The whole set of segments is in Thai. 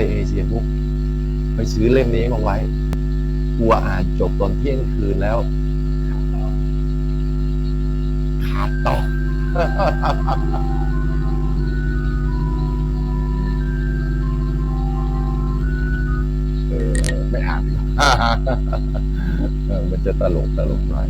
ไปเอเชียปุ๊บไปซื้อเล่มนี้มาไว้กลัวอ่านจบตอนเที่ยงคืนแล้ว ขาดต่อเออไม่อ่านดีกว่าเออมันจะตลกตลกหน่อย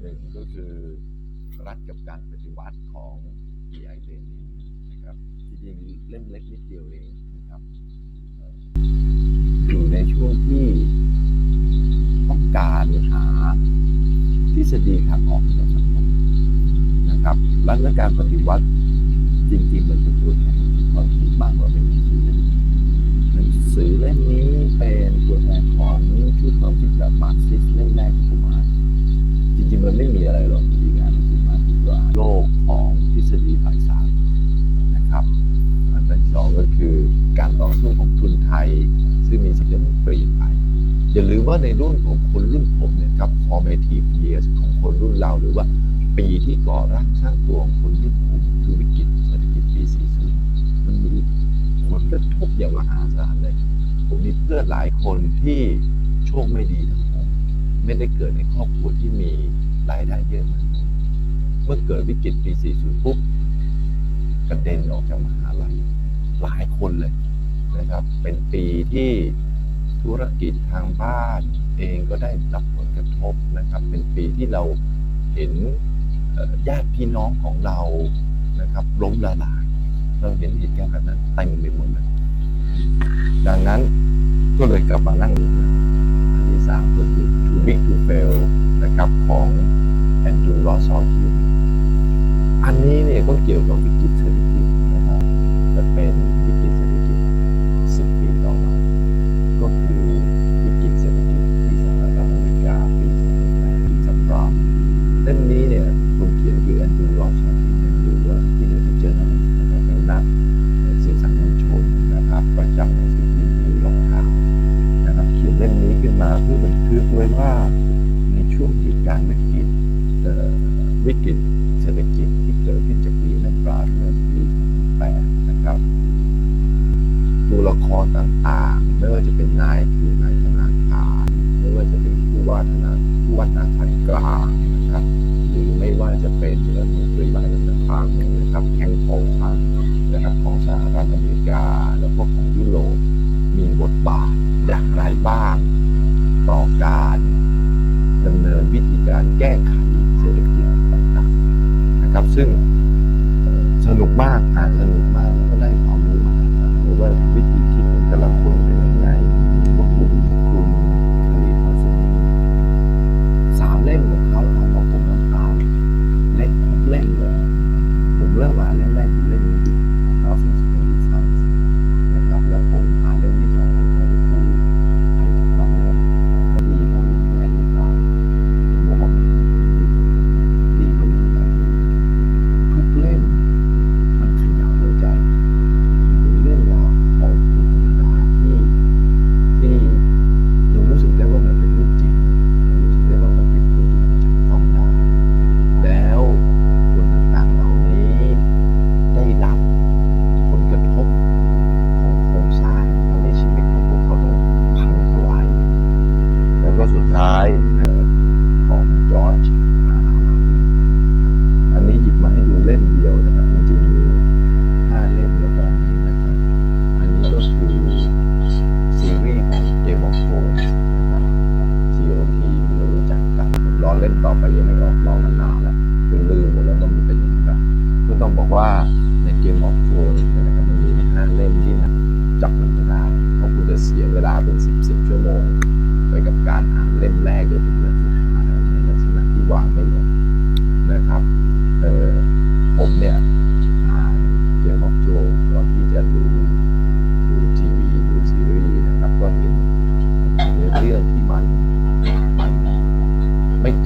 หนึ่งก็คือรัฐกับการปฏิวัติของ E.I. Lenin นะครับจริงๆเล่มเล็กนิดเดียวเองนะครับอยู่ในช่วงที่ต้องการหาทฤษฎีทางออกของสังคมนะครับรัฐและการปฏิวัติจริงๆมันเป็นตัวแทนของความคิดมากกว่าเป็นหนังสือเล่มหนังสือเล่มนี้เป็นตัวแทนของชุดความคิดแบบมาร์กซิสเล่มแรกที่ผมอ่าน จริงๆมันไม่มีอะไรหรอกที่งานหนังสือมาร์กว่าโลกของทฤษฎีฝ่ายซ้ายนะครับอันที่สองก็คือการต่อสู้ของทุนไทย ซึ่งมีสิ่งที่เปลี่ยนไปอย่าลืมว่าในรุ่นของคนรุ่นผมเนี่ยครับ formative years ของคนรุ่นเราหรือว่าปีที่ก่อร่างสร้างตัวของคนรุ่นผมคือวิกฤตเศรษฐกิจปี 40 มันมีผลกระทบอย่างมหาศาลเลย ผมมีเพื่อนหลายคนที่โชคไม่ดีทั้ง ไม่ได้เกิดในครอบครัวที่มีรายได้เยอะเหมือนผมเมื่อเกิดวิกฤตปี 40 ปุ๊บกระเด็นออกจากมหาลัยหลายคนเลยนะครับ เป็นปีที่ธุรกิจทางบ้านเองก็ได้รับผลกระทบนะครับ เป็นปีที่เราเห็นญาติพี่น้องของเรานะครับล้มละลาย เราเห็นเหตุการณ์แบบนั้นเต็มไปหมดเลยดังนั้นก็เลยกลับมานั่งดูนะอันที่สามก็คือ นี้เนี่ยก็เ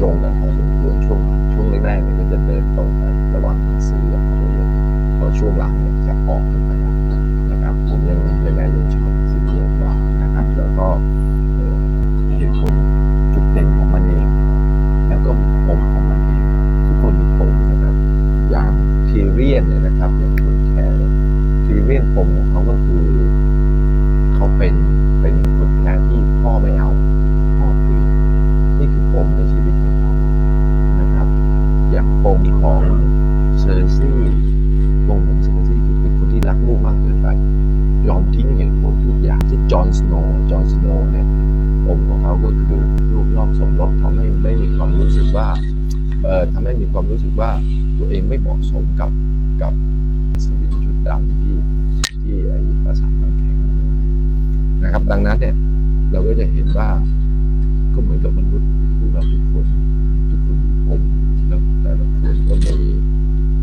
ลงกันพอสมควรช่วงช่วงแรกๆเนี่ยก็จะเดินตรงไประหว่างซื้อกับตัวเองพอช่วงหลังเนี่ยจะออกกันไปนะครับผมยังยังไงยังชอบซื้อเยอะกว่านะครับแล้วก็ ตัวเองไม่เหมาะสมกับกับสวิตชุดดำที่ที่ไอ้ประสาทน้ำแข็งนะครับ ดังนั้นเนี่ยเราก็จะเห็นว่าก็เหมือนกับมนุษย์พวกเราทุกคนทุกคนมีปมแล้วแต่ละคนก็มี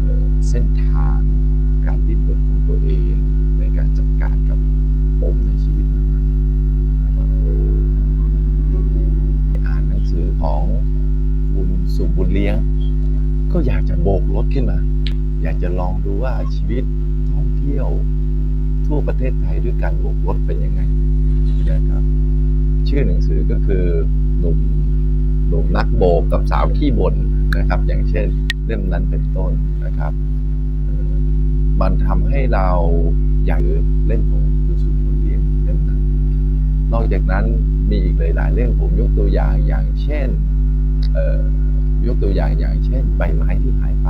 เอ่อเส้นทางการ ดูว่าชีวิตท่องเที่ยวทั่วประเทศไทยด้วยการโบกรถเป็นยังไงนะครับ ชื่อหนังสือก็คือหนุ่มหนุ่มนักโบกกับสาวขี้บนนะครับ อย่างเช่นเล่มนั้นเป็นต้นนะครับมันทำให้เราอยากเล่นของคุณสุบุญเลี้ยงเล่มนั้นนอกจากนั้นมีอีกหลายๆเรื่องผมยกตัวอย่างอย่างเช่นยกตัวอย่างอย่างเช่น ใบไม้ที่หายไป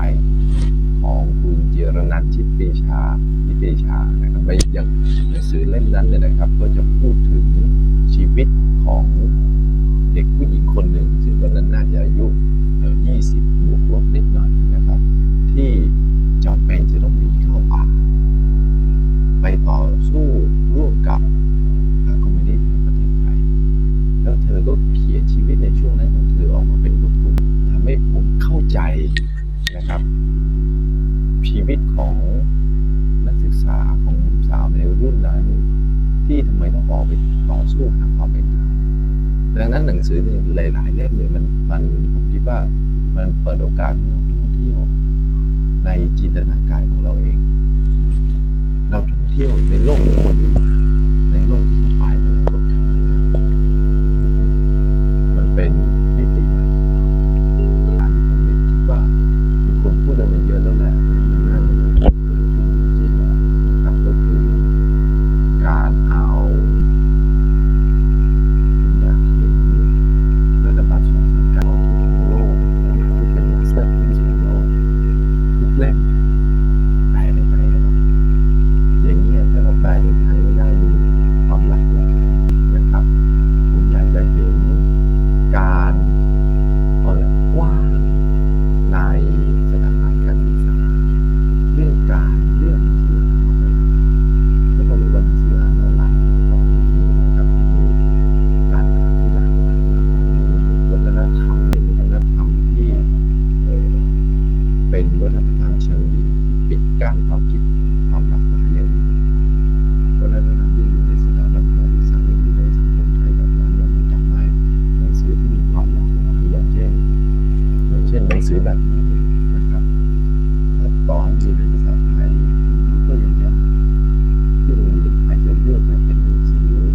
ของคุณเจรนันชิตปีชาชิเตชานะครับไปอย่างหนังสือเล่มนั้นเลยนะครับ ก็จะพูดถึงชีวิตของเด็กผู้หญิงคนหนึ่งซึ่งวันนั้น วิตของนักศึกษาของหนุ่มสาวในรุ่นนั้น ที่ทำไมต้องออกไปต่อสู้หาความเป็นธรรมดังนั้นหนังสือเนี่ยหลาย ๆ เล่มเนี่ยมันมันผมคิดว่ามันเปิดโอกาสให้เราท่องเที่ยวในจินตนาการของเราเอง เราท่องเที่ยวในโลกของ ความคิดความหลากหลายอย่างนี้วัฒนธรรมที่อยู่ในสถาบันการศึกษาที่อยู่ในสังคมไทยแบบนั้นเนี่ยมันทำไห้หนสือที่มีความหลากหลายอย่างเช่นอย่างเช่นหนังสือแบบนี้นะครับถ้าตอนอยู่ในภาษาไทยก็อย่างเงี้ยที่โรงเรียนอาจจะเลือกมาเป็นหงสื่อ